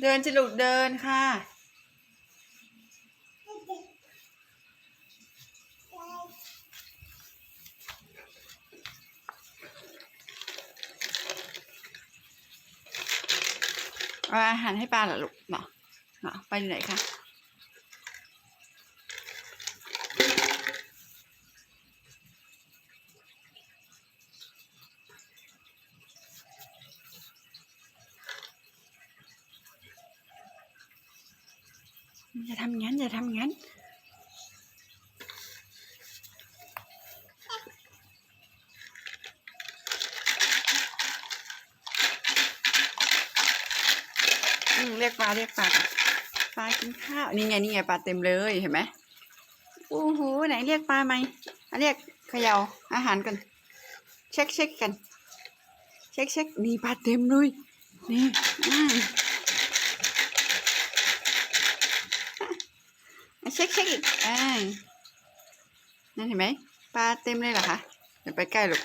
เดินจะลูกเดินค่ะ เอาอาหารให้ปลาเหรอลูกเหรอเหรอไปอยู่ไหนคะ อย่าทำงั้นอย่าทำงั้นอืมเรียกปลาเรียกปลาปลากินข้าวนี่ไงนี่ไงปลาเต็มเลยเห็นไหมโอ้โหไหนเรียกปลาไหมเรียกเขย่าอาหารกัน เช็คเช็คกัน เช็คเช็คนี่ปลาเต็มเลยนี่อะ เช็คเช็คอีกอ่านั่นเห็นไหมปลาเต็มเลยเหรอคะเดี๋ยวไปใกล้ลูก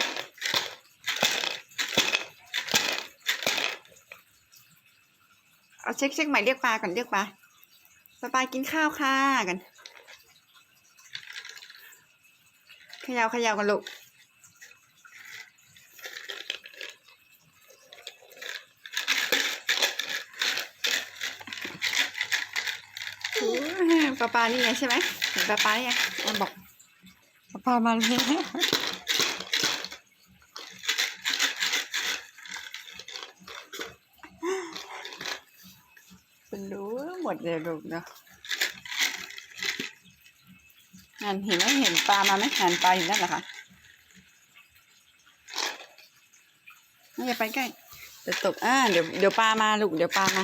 เอาเช็คเช็คใหม่เรียกปลาก่อนเรียกปลาปลาปลากินข้าวค่ะกันเขยาเขยากันลูกโอ้ย ปลาปลานี่ไงใช่ไหมเห็นปลาปลานี่ไงมันบอกปลาปลามาแล้วเป็นรู้หมดเลยลูกเนาะนั่นเห็นไหมเห็นปลามาไหมหันปลาอยู่นั่นเหรอคะไม่อย่าไปใกล้เดี๋ยวตกอ่าเดี๋ยวเดี๋ยวปลามาลูกเดี๋ยวปลามา